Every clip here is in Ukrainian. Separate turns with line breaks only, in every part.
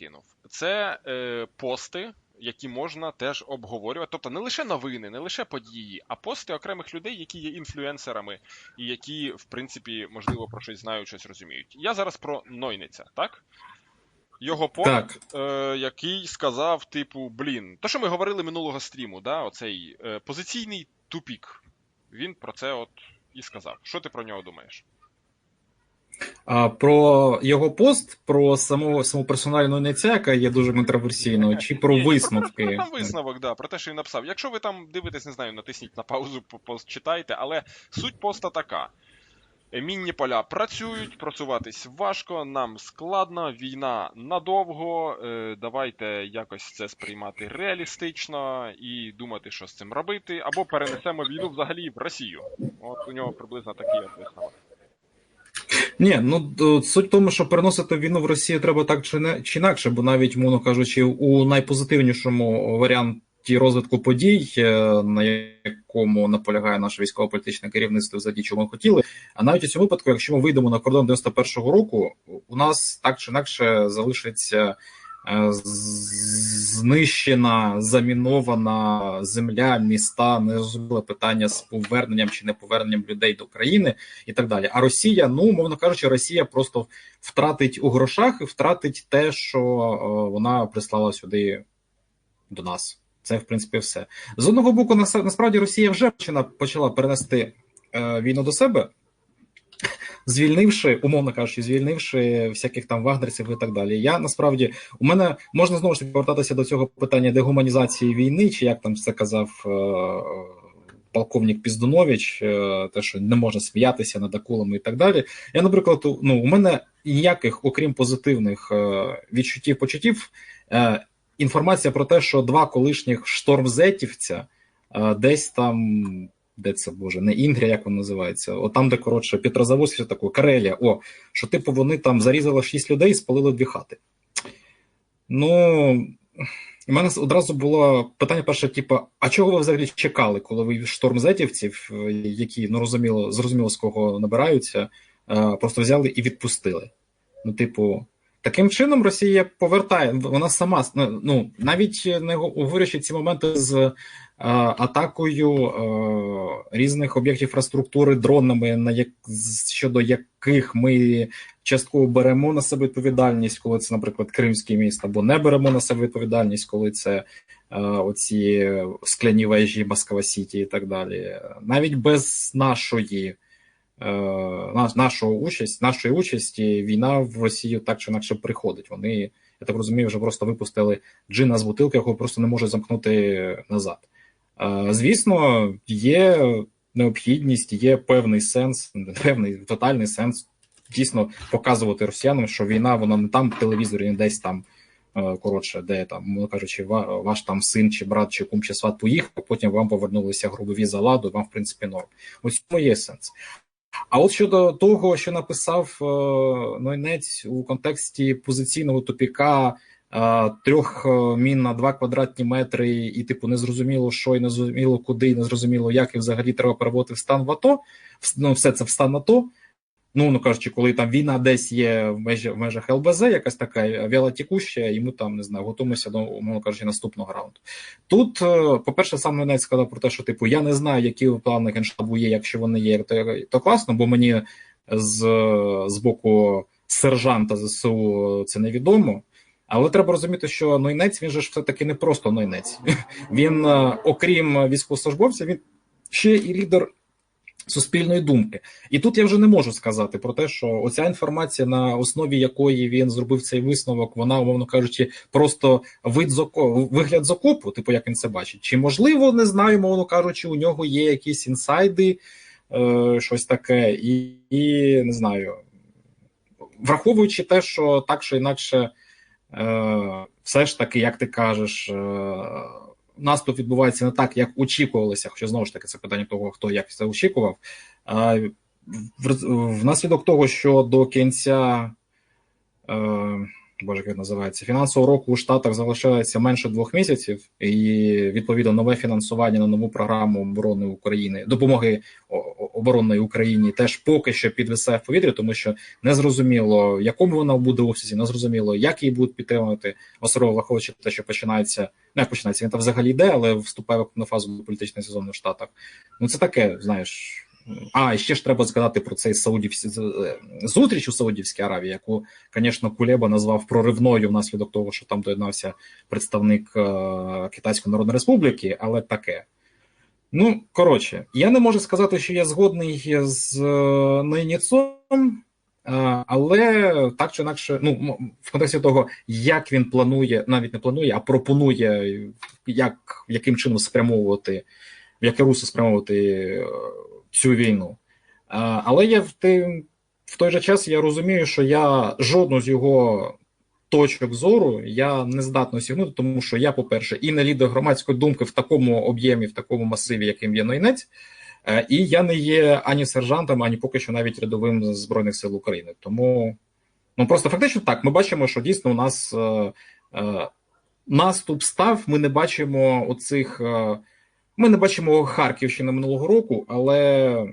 скинув. Це е, пости, які можна теж обговорювати. Тобто не лише новини, не лише події, а пости окремих людей, які є інфлюенсерами, і які, в принципі, можливо, про щось знають, щось розуміють. Я зараз про Нойниця, так? Його пост, е, який сказав, типу, блін, то, що ми говорили минулого стріму, да, оцей е, позиційний тупік. Він про це от і сказав. Що ти про нього думаєш?
А про його пост, про саму саму персональну ініця, яка є дуже контроверсійною, чи про
Ні,
висновки?
Про, про, про там висновок, да, про те, що він написав. Якщо ви там дивитесь, не знаю, натисніть на паузу, пост читайте, але суть поста така. Мінні поля працюють, просуватись важко, нам складно, війна надовго. е, Давайте якось це сприймати реалістично і думати, що з цим робити, або перенесемо війну взагалі в Росію. От у нього приблизно такий висновок.
Ні, ну суть в тому, що переносити війну в Росію треба так чи не чи інакше, бо навіть, мовно кажучи, у найпозитивнішому варіанті розвитку подій, е, на якому наполягає наше військово-політичне керівництво за ті, чого ми хотіли. А навіть у цьому випадку, якщо ми вийдемо на кордон 91-го року, у нас так чи інакше залишиться знищена, замінована земля, міста, незрозуміле питання з поверненням чи неповерненням людей до країни і так далі. А Росія, ну мовно кажучи, Росія просто втратить у грошах і втратить те, що е, вона прислала сюди до нас. Це в принципі все. З одного боку, нас- насправді Росія вже почала, почала перенести е, війну до себе, звільнивши, умовно кажучи, звільнивши всяких там вагнерців і так далі. Я насправді у мене можна знову ж повертатися до цього питання дегуманізації війни, чи як там це казав е, полковник Піздунович, е, те, що не можна сміятися над акулами і так далі. Я, наприклад, ну, у мене ніяких, окрім позитивних е, відчуттів почуттів, інформація про те, що два колишніх штормзетівця десь там. Де це боже, не Інгрія, як воно називається? О, там, де коротше, Петрозаводськ, все таке, Карелія. О, що типу вони там зарізали шість людей і спалили дві хати. Ну, у мене одразу було питання перше: типу, а чого ви взагалі чекали, коли ви штормзетівців, які ну розуміло, зрозуміло з кого набираються, е, просто взяли і відпустили? Ну, типу, таким чином Росія повертає, вона сама ну, ну навіть не говорячи ці моменти з е, атакою е, різних об'єктів інфраструктури дронами, на як щодо яких ми частково беремо на себе відповідальність, коли це, наприклад, Кримський міст, або не беремо на себе відповідальність, коли це е, оці скляні вежі Москва Сіті і так далі. Навіть без нашої. е, участь, нашої участі війна в Росію так чи інакше приходить. Вони, я так розумію, вже просто випустили джина з бутилки, якого просто не можуть замкнути назад. Звісно, є необхідність, є певний сенс, певний тотальний сенс дійсно показувати росіянам, що війна вона не там в телевізорі, не десь там. е, Коротше, де там, кажучи, ва- ваш там син чи брат, чи кум, чи сват поїхав, потім вам повернулися грубові за ладу, вам, в принципі, норм. У цьому є сенс. А от щодо того, що написав е, Нойнець у контексті позиційного тупіка трьох е, мін на два квадратні метри, і, типу, незрозуміло, що і незрозуміло куди, і незрозуміло, як і взагалі треба переводити в стан в АТО, ну, все це в стан АТО. Ну, ну кажучи, коли там війна десь є в, межі, в межах ЛБЗ, якась така вялотікуща, і ми там не знаю, готуємося до умовно кажучи, наступного раунду. Тут, е, по-перше, сам Ненець сказав про те, що типу я не знаю, які плани генштабу є, якщо вони є, то, то класно, бо мені з, з боку сержанта ЗСУ це невідомо. Але треба розуміти, що Нойнець він же ж все-таки не просто Нойнець. Він, е, окрім військовослужбовця, він ще і лідер суспільної думки. І тут я вже не можу сказати про те, що оця інформація, на основі якої він зробив цей висновок, вона, умовно кажучи, просто вид з око- вигляд з окопу, типу як він це бачить. Чи можливо, не знаю, мовно кажучи, у нього є якісь інсайди, е, щось таке, і, і не знаю. Враховуючи те, що так чи інакше, все ж таки, як ти кажеш, е, наступ відбувається не так, як очікувалося, хоча знову ж таки це питання того, хто як це очікував. Внаслідок того, що до кінця е, Боже, як називається, фінансового року у Штатах залишається менше двох місяців, і відповідно нове фінансування на нову програму оборони України, допомоги оборонної Україні теж поки що підвисає в повітрі, тому що не зрозуміло, якому вона буде обсязі, не зрозуміло, як її будуть підтримувати, особливо враховуючи те, що починається, не як починається, він там взагалі йде, але вступає в фазу політичного сезону в Штатах. Ну це таке, знаєш. А, ще ж треба згадати про цей саудівський зустріч у Саудівській Аравії, яку, звісно, Кулеба назвав проривною внаслідок того, що там доєднався представник е, Китайської Народної Республіки, але таке. Ну, коротше, я не можу сказати, що я згодний з е, Нейніцом, е, але так чи інакше, ну, в контексті того, як він планує, навіть не планує, а пропонує, як, яким чином спрямовувати, в яке русло спрямовувати е, цю війну. Але я в, ти, в той же час я розумію, що я жодну з його точок зору я не здатний осягнути, тому що я, по-перше, і не лідер громадської думки в такому об'ємі, в такому масиві, яким є Нойнець, е, і я не є ані сержантом, ані поки що навіть рядовим Збройних сил України. Тому ну просто фактично так, ми бачимо, що дійсно у нас е, е, наступ став. Ми не бачимо оцих. Е, ми не бачимо Харківщини минулого року, але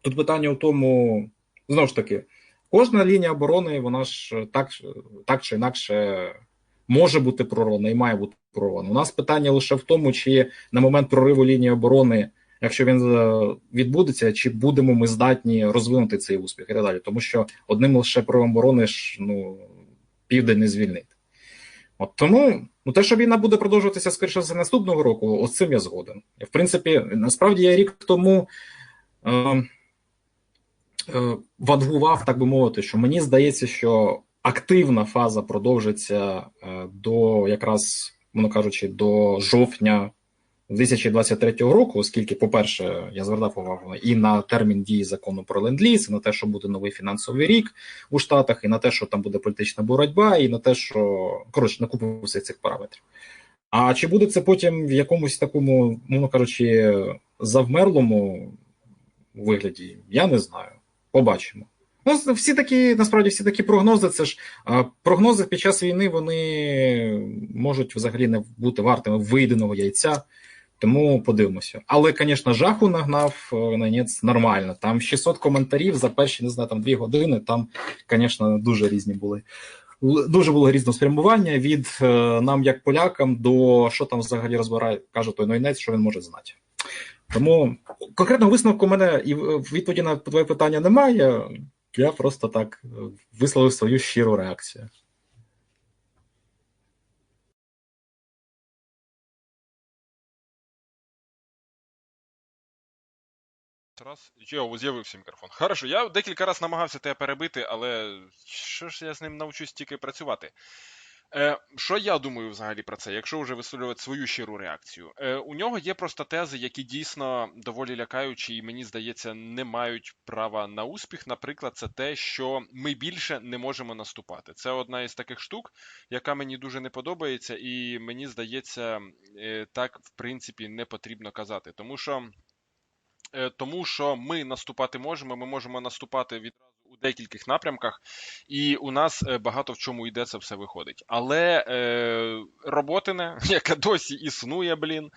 тут питання в тому, знову ж таки, кожна лінія оборони, вона ж так, так чи інакше може бути прорвана і має бути прорвана. У нас питання лише в тому, чи на момент прориву лінії оборони, якщо він е, відбудеться, чи будемо ми здатні розвинути цей успіх і так далі. Тому що одним лише проривом оборони ж ну, південь не звільнити. От тому, ну те, що війна буде продовжуватися скоріше за наступного року, ось цим я згоден. В принципі, насправді я рік тому е, е, вангував, так би мовити, що мені здається, що активна фаза продовжиться е, до якраз, воно кажучи, до жовтня 2023 року, оскільки, по-перше, я звертав увагу і на термін дії закону про ленд-ліз, і на те, що буде новий фінансовий рік у Штатах, і на те, що там буде політична боротьба, і на те, що коротше на купу цих параметрів. А чи буде це потім в якомусь такому, мовно кажучи, завмерлому вигляді? Я не знаю. Побачимо. Ну, всі такі, насправді, всі такі прогнози. Це ж прогнози під час війни вони можуть взагалі не бути вартими вийденого яйця. Тому подивимося. Але, звісно, жаху нагнав е, на нєц нормально. Там 600 коментарів за перші, не знаю, там 2 години. Там, звісно, дуже різні були. Дуже було різне спрямування від е, нам, як полякам, до що там взагалі розбирає, каже той нойнець, що він може знати. Тому конкретного висновку у мене і відповіді на твоє питання немає. Я просто так е, висловив свою щиру реакцію.
Раз. Йо, з'явився мікрофон. Хорошо, я декілька разів намагався тебе перебити, але що ж я з ним навчусь тільки працювати? Е, що я думаю взагалі про це, якщо вже висловлювати свою щиру реакцію? Е, у нього є просто тези, які дійсно доволі лякаючі, і мені здається, не мають права на успіх. Наприклад, це те, що ми більше не можемо наступати. Це одна із таких штук, яка мені дуже не подобається, і мені здається, е, так в принципі не потрібно казати. Тому що тому що ми наступати можемо, ми можемо наступати відразу у декількох напрямках, і у нас е, багато в чому йде це все виходить. Але е, роботине, яка досі існує, блін,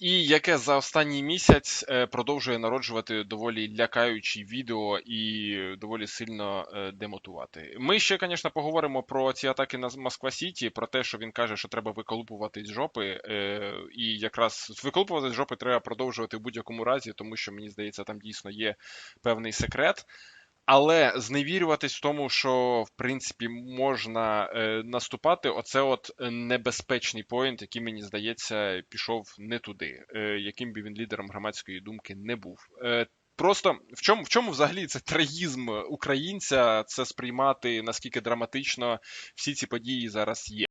і яке за останній місяць е, продовжує народжувати доволі лякаючі відео і доволі сильно е, демотувати. Ми ще, звісно, поговоримо про ці атаки на Москва Сіті, про те, що він каже, що треба виколупувати з жопи. Е, і якраз виколупувати з жопи треба продовжувати в будь-якому разі, тому що мені здається, там дійсно є певний секрет. Але зневірюватись в тому, що в принципі можна е, наступати, оце от небезпечний поінт, який мені здається, пішов не туди, е, яким би він лідером громадської думки не був. Е, Просто в чому в чому взагалі це трагізм українця це сприймати наскільки драматично всі ці події зараз є.